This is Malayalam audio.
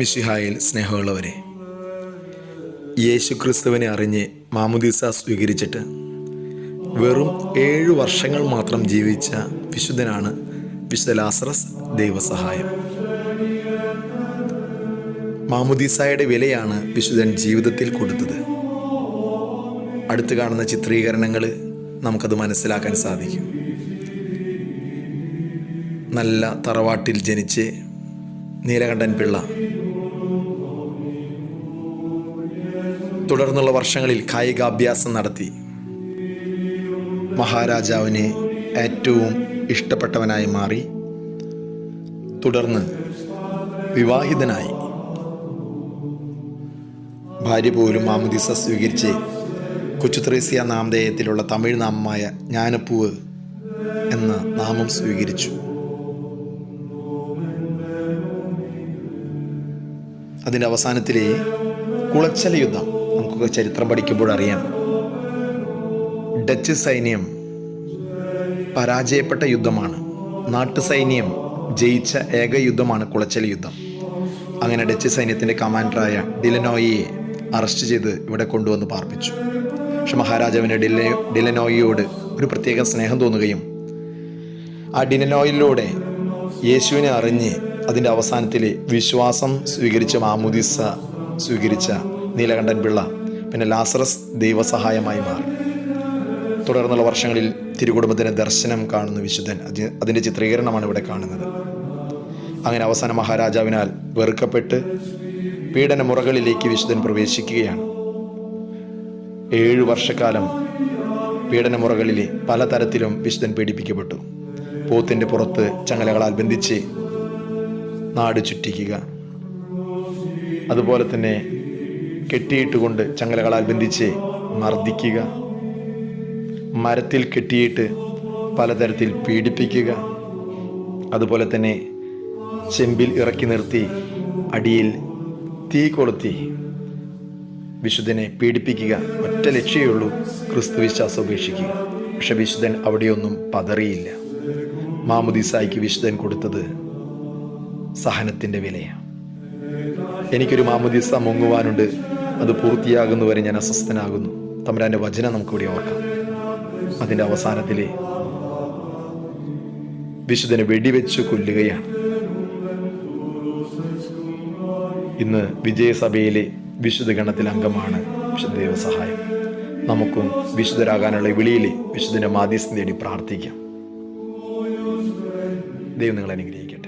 മിഷിഹായിൽ സ്നേഹമുള്ളവരെ യേശു ക്രിസ്തുവിനെ അറിഞ്ഞ് മാമുദീസ സ്വീകരിച്ചിട്ട് വെറും ഏഴു വർഷങ്ങൾ മാത്രം ജീവിച്ച വിശുദ്ധനാണ് വിശുദ്ധ ലാസറസ് ദൈവസഹായം. മാമുദീസായുടെ വിലയാണ് വിശുദ്ധൻ ജീവിതത്തിൽ കൊടുത്തത്. അടുത്ത് കാണുന്ന ചിത്രീകരണങ്ങൾ നമുക്കത് മനസ്സിലാക്കാൻ സാധിക്കും. നല്ല തറവാട്ടിൽ ജനിച്ച് നീലകണ്ഠൻ പിള്ള തുടർന്നുള്ള വർഷങ്ങളിൽ കായികാഭ്യാസം നടത്തി. മഹാരാജാവിന് ഏറ്റവും ഇഷ്ടപ്പെട്ടവനായി മാറി. തുടർന്ന് വിവാഹിതനായി. ഭാര്യ പോലും മാമുദിസ സ്വീകരിച്ച് കൊച്ചുത്രേസ്യ നാമധേയത്തിലുള്ള തമിഴ് നാമമായ ജ്ഞാനപ്പൂവ് എന്ന നാമം സ്വീകരിച്ചു. അതിന്റെ അവസാനത്തിലെ കുളച്ചല യുദ്ധം. നമുക്കൊക്കെ ചരിത്രം പഠിക്കുമ്പോൾ അറിയാം. ഡച്ച് സൈന്യം പരാജയപ്പെട്ട യുദ്ധമാണ്. നാട്ടു സൈന്യം ജയിച്ച ഏക യുദ്ധമാണ് കുളച്ചൽ യുദ്ധം. അങ്ങനെ ഡച്ച് സൈന്യത്തിന്റെ കമാൻഡറായ ഡിലനോയിയെ അറസ്റ്റ് ചെയ്ത് ഇവിടെ കൊണ്ടുവന്ന് പാർപ്പിച്ചു. പക്ഷെ മഹാരാജാവിന് ഡില ഡിലനോയിയോട് ഒരു പ്രത്യേക സ്നേഹം തോന്നുകയും ആ ഡിലനോയിലൂടെ യേശുവിനെ അറിഞ്ഞ് അതിന്റെ അവസാനത്തിൽ വിശ്വാസം സ്വീകരിച്ച മാമുദിസ സ്വീകരിച്ച നീലകണ്ഠൻ പിള്ള പിന്നെ ലാസറസ് ദൈവസഹായമായി മാറി. തുടർന്നുള്ള വർഷങ്ങളിൽ തിരുകുടുംബത്തിന് ദർശനം കാണുന്ന വിശുദ്ധൻ അത് അതിന്റെ ചിത്രീകരണമാണ് ഇവിടെ കാണുന്നത്. അങ്ങനെ അവസാന മഹാരാജാവിനാൽ വെറുക്കപ്പെട്ട് പീഡന മുറകളിലേക്ക് വിശുദ്ധൻ പ്രവേശിക്കുകയാണ്. ഏഴു വർഷക്കാലം പീഡനമുറകളിൽ പലതരത്തിലും വിശുദ്ധൻ പീഡിപ്പിക്കപ്പെട്ടു. പോത്തിന്റെ പുറത്ത് ചങ്ങലകളാൽ ബന്ധിച്ച് നാട് ചുറ്റിക്കുക. അതുപോലെ തന്നെ കെട്ടിയിട്ടുകൊണ്ട് ചങ്ങലകളാൽ ബന്ധിച്ച് മർദ്ദിക്കുക. മരത്തിൽ കെട്ടിയിട്ട് പലതരത്തിൽ പീഡിപ്പിക്കുക. അതുപോലെ തന്നെ ചെമ്പിൽ ഇറക്കി നിർത്തി അടിയിൽ തീ കൊളുത്തി വിശുദ്ധനെ പീഡിപ്പിക്കുക. ഒറ്റ ലക്ഷ്യമേ ഉള്ളൂ ക്രിസ്തു വിശ്വാസം ഉപേക്ഷിക്കുക. പക്ഷെ വിശുദ്ധൻ അവിടെയൊന്നും പതറിയില്ല. മാമുദിസായിക്ക് വിശുദ്ധൻ കൊടുത്തത് സഹനത്തിന്റെ വിലയാണ്. എനിക്കൊരു മാമുദിസ മുങ്ങുവാനുണ്ട്. അത് പൂർത്തിയാകുന്നവരെ ഞാൻ അസ്വസ്ഥനാകുന്നു. തമ്പുരാന്റെ വചനം നമുക്കിവിടെ ഓർക്കാം. അതിന്റെ അവസാനത്തിലെ വിശുദ്ധനെ വെടിവെച്ച് കൊല്ലുകയാണ്. ഇന്ന് വിജയസഭയിലെ വിശുദ്ധ ഗണത്തിൽ അംഗമാണ് വിശുദ്ധ ദൈവസഹായം. നമുക്കും വിശുദ്ധരാകാനുള്ള വിളിയിൽ വിശുദ്ധന്റെ മാധ്യസ്ഥം തേടി പ്രാർത്ഥിക്കാം. ദൈവം നിങ്ങൾ അനുഗ്രഹിക്കും